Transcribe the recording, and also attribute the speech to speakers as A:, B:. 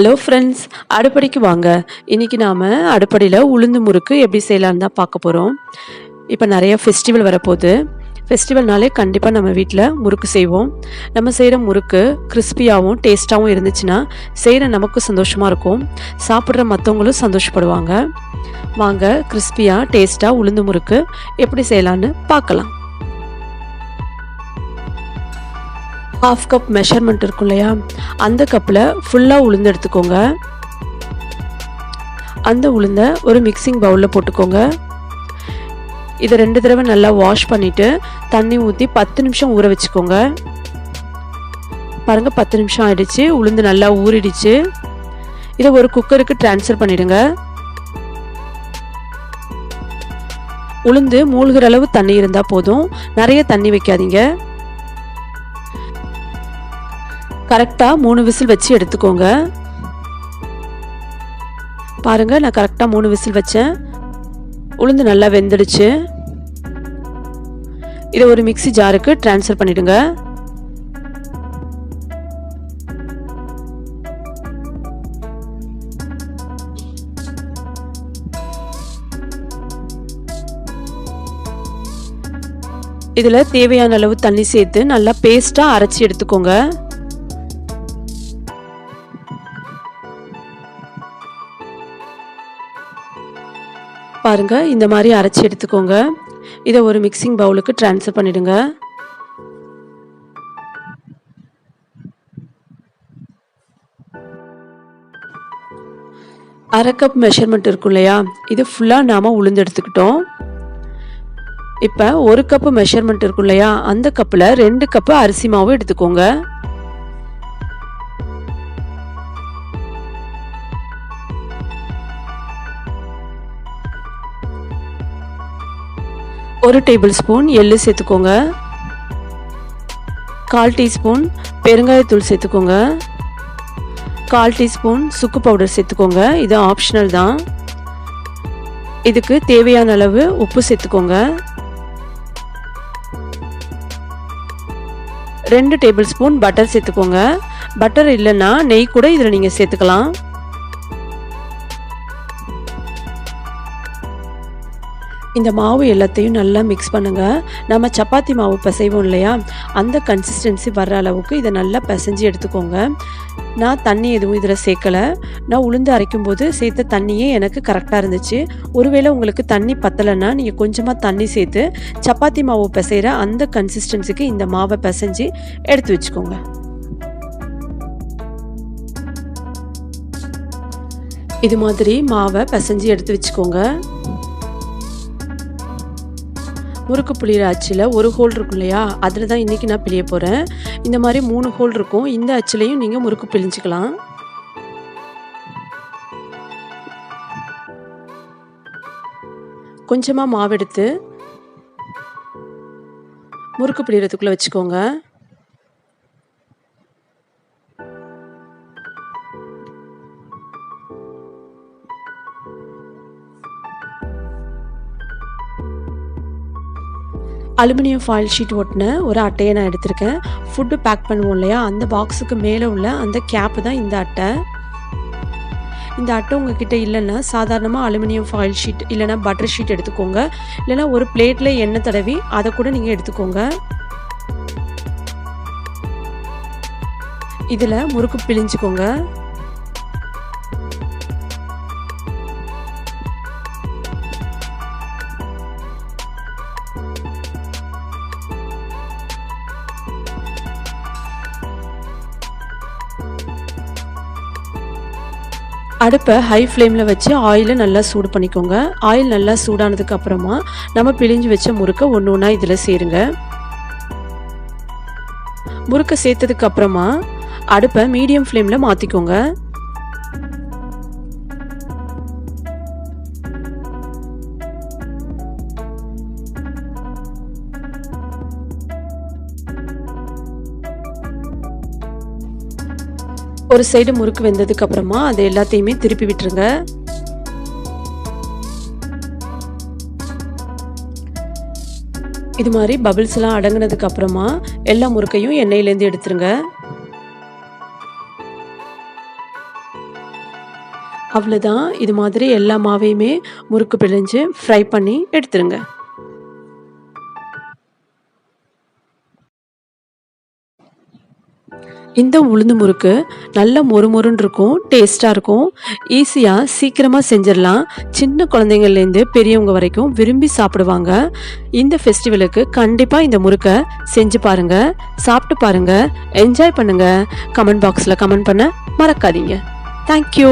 A: Hello friends அடுப்படிக்கு வாங்க. இன்னைக்கு நாம் அடுப்படியில் உளுந்து முறுக்கு எப்படி செய்யலான்னு தான் பார்க்க போகிறோம் இப்போ நிறைய ஃபெஸ்டிவல் வரப்போகுது. ஃபெஸ்டிவல்னாலே கண்டிப்பாக நம்ம வீட்டில் முறுக்கு செய்வோம். நம்ம செய்கிற முறுக்கு கிறிஸ்பியாகவும் டேஸ்ட்டாகவும் இருந்துச்சுன்னா செய்கிற நமக்கும் சந்தோஷமாக இருக்கும். சாப்பிட்ற மற்றவங்களும் சந்தோஷப்படுவாங்க. வாங்க கிறிஸ்பியாக டேஸ்ட்டாக உளுந்து முறுக்கு எப்படி செய்யலான்னு பார்க்கலாம். ஹாஃப் கப் மெஷர்மெண்ட் இருக்கும் இல்லையா? அந்த கப்பில் ஃபுல்லாக உளுந்து எடுத்துக்கோங்க. அந்த உளுந்தை ஒரு மிக்சிங் பவுலில் போட்டுக்கோங்க. இதை ரெண்டு தடவை நல்லா வாஷ் பண்ணிவிட்டு தண்ணி ஊற்றி பத்து நிமிஷம் ஊற வச்சுக்கோங்க. பாருங்கள் பத்து நிமிஷம் ஆயிடுச்சு. உளுந்து நல்லா ஊறிடுச்சு. இதை ஒரு குக்கருக்கு ட்ரான்ஸ்ஃபர் பண்ணிடுங்க. உளுந்து மூழ்கிற அளவு தண்ணி இருந்தால் போதும். நிறைய தண்ணி வைக்காதீங்க. கரெக்டாக மூணு விசில் வச்சு எடுத்துக்கோங்க. பாருங்கள் நான் கரெக்டாக மூணு விசில் வச்சேன். உளுந்து நல்லா வெந்துடுச்சு. இதை ஒரு மிக்சி ஜாருக்கு ட்ரான்ஸ்ஃபர் பண்ணிடுங்க. இதில் தேவையான அளவு தண்ணி சேர்த்து நல்லா பேஸ்ட்டாக அரைச்சி எடுத்துக்கோங்க. பாருங்கள் இந்த மாதிரி அரைச்சி எடுத்துக்கோங்க. இதை ஒரு மிக்சிங் பவுலுக்கு ட்ரான்ஸ்ஃபர் பண்ணிவிடுங்க அரை கப் மெஷர்மெண்ட் இருக்கும் இல்லையா? இது ஃபுல்லாக நாம் உளுந்து எடுத்துக்கிட்டோம். இப்போ ஒரு கப்பு மெஷர்மெண்ட் இருக்கும் இல்லையா? அந்த கப்பில் ரெண்டு கப்பு அரிசி மாவு எடுத்துக்கோங்க. ஒரு டேபிள் ஸ்பூன் எள்ளு சேர்த்துக்கோங்க. கால் டீஸ்பூன் பெருங்காயத்தூள் சேர்த்துக்கோங்க. கால் டீஸ்பூன் சுக்கு பவுடர் சேர்த்துக்கோங்க. இது ஆப்ஷனல் தான். இதுக்கு தேவையான அளவு உப்பு சேர்த்துக்கோங்க. ரெண்டு டேபிள் ஸ்பூன் பட்டர் சேர்த்துக்கோங்க. பட்டர் இல்லைன்னா நெய் கூட இதில் நீங்கள் சேர்த்துக்கலாம். இந்த மாவு எல்லாத்தையும் நல்லா மிக்ஸ் பண்ணுங்க. நம்ம சப்பாத்தி மாவு பிசைவோம் இல்லையா? அந்த கன்சிஸ்டன்சி வர்ற அளவுக்கு இதை நல்லா பிசைஞ்சு எடுத்துக்கோங்க. நான் தண்ணி எதுவும் இதில் சேர்க்கலை. நான் உளுந்து அரைக்கும் போது சேர்த்த தண்ணியே எனக்கு கரெக்டாக இருந்துச்சு. ஒருவேளை உங்களுக்கு தண்ணி பத்தலைன்னா நீங்கள் கொஞ்சமாக தண்ணி சேர்த்து சப்பாத்தி மாவு பிசைகிற அந்த கன்சிஸ்டன்சிக்கு இந்த மாவை பிசைஞ்சு எடுத்து வச்சுக்கோங்க. இது மாதிரி மாவை பிசைஞ்சு எடுத்து வச்சுக்கோங்க. முறுக்கு புளியிற அச்சில் ஒரு ஹோல் இருக்கும் இல்லையா? அதில் தான் இன்றைக்கி நான் பிழிய போகிறேன் இந்த மாதிரி மூணு ஹோல் இருக்கும். இந்த அச்சிலையும் நீங்கள் முறுக்கு பிழிஞ்சிக்கலாம். கொஞ்சமாக மாவெடுத்து முறுக்கு பிழியறதுக்குள்ளே வச்சுக்கோங்க. அலுமினியம் ஃபாயில் ஷீட் ஒட்டின ஒரு அட்டையை நான் எடுத்திருக்கேன். ஃபுட்டு பேக் பண்ணுவோம் இல்லையா? அந்த பாக்ஸுக்கு மேலே உள்ள அந்த கேப்பு தான் இந்த அட்டை. இந்த அட்டை உங்ககிட்ட இல்லைன்னா சாதாரணமாக அலுமினியம் ஃபாயில் ஷீட் இல்லைனா பட்டர் ஷீட் எடுத்துக்கோங்க. இல்லைனா ஒரு பிளேட்டில் எண்ணெய் தடவி அதை கூட நீங்கள் எடுத்துக்கோங்க. இதில் முறுக்கு பிழிஞ்சுக்கோங்க. அடுப்பை ஹை ஃப்ளேமில் வச்சு ஆயிலை நல்லா சூடு பண்ணிக்கோங்க. ஆயில் நல்லா சூடானதுக்கு அப்புறமா நம்ம பிழிஞ்சு வச்ச முறுக்கை ஒன்று ஒன்றா இதில் சேருங்க. முறுக்கை சேர்த்ததுக்கு அப்புறமா அடுப்பை மீடியம் ஃப்ளேமில் மாற்றிக்கோங்க ஒரு சைடு முறுக்கு வெந்ததுக்கு அப்புறமா அதை எல்லாத்தையுமே திருப்பி விட்டுருங்க. இது மாதிரி பபிள்ஸ் எல்லாம் அடங்கினதுக்கு அப்புறமா எல்லா முறுக்கையும் எண்ணெயிலேருந்து எடுத்துருங்க. அவ்வளோதான் இது மாதிரி எல்லா மாவையுமே முறுக்கு பிழிஞ்சு ஃப்ரை பண்ணி எடுத்துருங்க. இந்த உளுந்து முறுக்கு நல்ல மொறுமொறுன்னு இருக்கும் டேஸ்ட்டாக இருக்கும். ஈஸியாக சீக்கிரமாக செஞ்சிடலாம். சின்ன குழந்தைங்கள்லேருந்து பெரியவங்க வரைக்கும் விரும்பி சாப்பிடுவாங்க. இந்த ஃபெஸ்டிவலுக்கு கண்டிப்பாக இந்த முறுக்கை செஞ்சு பாருங்கள் சாப்பிட்டு பாருங்கள் என்ஜாய் பண்ணுங்கள் கமெண்ட் பாக்ஸில் கமெண்ட் பண்ண மறக்காதீங்க. தேங்க்யூ